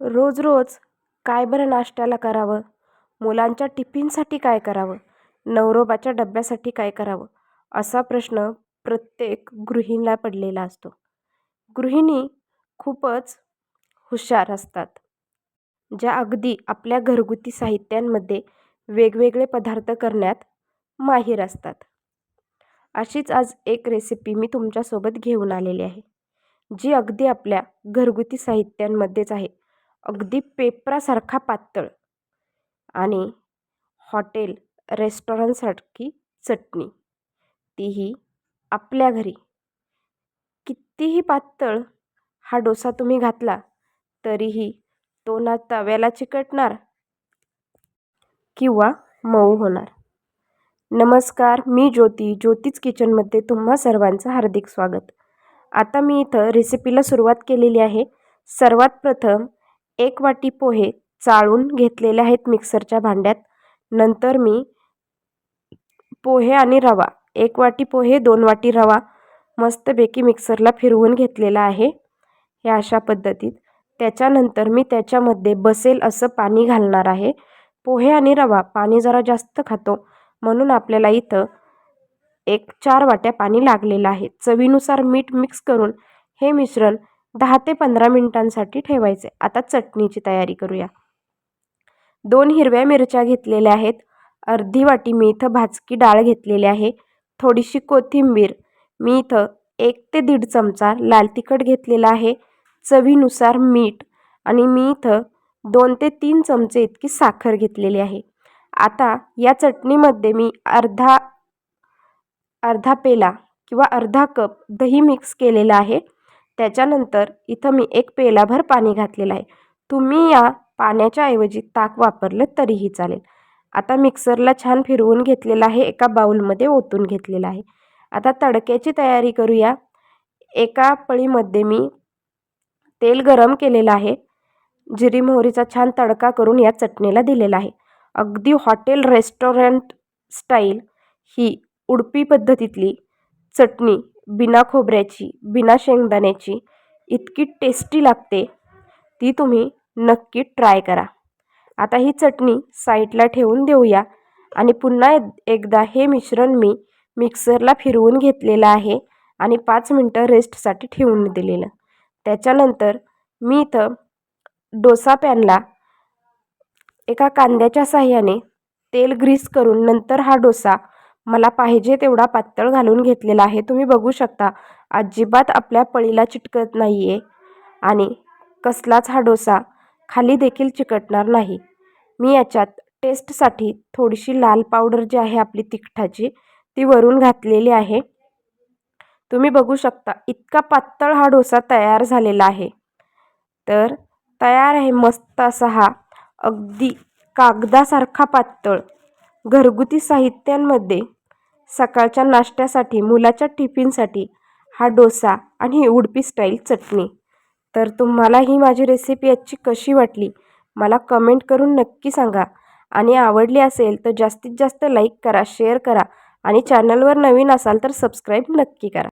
रोज रोज काय बरं नाश्त्याला करावं? मुलांच्या टिफिनसाठी काय करावं? नवरोबाच्या डब्यासाठी काय करावं? असा प्रश्न प्रत्येक गृहिणीला पडलेला असतो. गृहिणी खूपच हुशार असतात. ज्या अगदी आपल्या घरगुती साहित्यांमध्ये वेगवेगळे पदार्थ करण्यात माहीर असतात. अशीच आज एक रेसिपी मी तुमच्यासोबत घेऊन आलेली आहे. जी अगदी आपल्या घरगुती साहित्यांमध्येच आहे. अगदी पेपरासारखा पातळ आणि हॉटेल रेस्टॉरंटसारखी चटणी. तीही आपल्या घरी. कितीही पातळ हा डोसा तुम्ही घातला तरीही तो ना तव्याला चिकटणार किंवा मऊ होणार. नमस्कार मी ज्योती ज्योतीच किचनमध्ये तुम्हा सर्वांचं हार्दिक स्वागत. आता मी इथं रेसिपीला सुरुवात केलेली आहे. सर्वात प्रथम एक वाटी पोहे चाळून घेतलेले आहेत मिक्सरच्या भांड्यात. नंतर मी पोहे आणि रवा एक वाटी पोहे दोन वाटी रवा मस्तपैकी मिक्सरला फिरवून घेतलेला आहे. हे अशा पद्धतीत. त्याच्यानंतर मी त्याच्यामध्ये बसेल असं पाणी घालणार आहे. पोहे आणि रवा पाणी जरा जास्त खातो. म्हणून आपल्याला इथं एक चार वाट्या पाणी लागलेलं आहे. चवीनुसार मीठ मिक्स करून हे मिश्रण दहा ते पंधरा मिनिटांसाठी ठेवायचे. आता चटणीची तयारी करूया. दोन हिरव्या मिरच्या घेतलेल्या आहेत. अर्धी वाटी मी इथं भाजकी डाळ घेतलेली आहे. थोडीशी कोथिंबीर. मी इथं एक ते दीड चमचा लाल तिखट घेतलेला आहे. चवीनुसार मीठ आणि मी इथं दोन ते तीन चमचे इतकी साखर घेतलेली आहे. आता या चटणीमध्ये मी अर्धा अर्धा पेला किंवा अर्धा कप दही मिक्स केलेला आहे. त्याच्यानंतर इथं मी एक पेलाभर पाणी घातलेलं आहे. तुम्ही या पाण्याच्या ऐवजी ताक वापरलं तरीही चालेल. आता मिक्सरला छान फिरवून घेतलेलं आहे एका बाऊलमध्ये ओतून घेतलेलं आहे. आता तडक्याची तयारी करूया. एका पळीमध्ये मी तेल गरम केलेलं आहे. जिरी मोहरीचा छान तडका करून या चटणीला दिलेला आहे. अगदी हॉटेल रेस्टॉरंट स्टाईल ही उडपी पद्धतीतली चटणी बिना खोबऱ्याची बिना शेंगदाण्याची इतकी टेस्टी लागते ती तुम्ही नक्की ट्राय करा. आता ही चटणी साईडला ठेवून देऊया आणि पुन्हा एकदा हे मिश्रण मी मिक्सरला फिरवून घेतलेलं आहे आणि पाच मिनटं रेस्टसाठी ठेवून दिलेलं. त्याच्यानंतर मी इथं डोसा पॅनला एका कांद्याच्या साह्याने तेल ग्रीस करून नंतर हा डोसा मला पाहिजे तेवढा पातळ घालून घेतलेला आहे. तुम्ही बघू शकता अजिबात आपल्या पळीला चिटकत नाही आहे आणि कसलाच हा डोसा खाली देखील चिकटणार नाही. मी याच्यात टेस्टसाठी थोडीशी लाल पावडर जी आहे आपली तिखटाची ती वरून घातलेली आहे. तुम्ही बघू शकता इतका पातळ हा डोसा तयार झालेला आहे. तर तयार आहे मस्त असा हा अगदी कागदासारखा पातळ घरगुती साहित्यांमध्ये. सकाळच्या नाश्त्यासाठी मुलाच्या टिफिनसाठी हा डोसा आणि उडपी स्टाईल चटणी. तर तुम्हाला ही माझी रेसिपी आजची कशी वाटली? मला कमेंट करून नक्की सांगा. आणि आवडली असेल तर जास्तीत जास्त लाईक करा शेअर करा आणि चॅनलवर नवीन असाल तर सबस्क्राईब नक्की करा.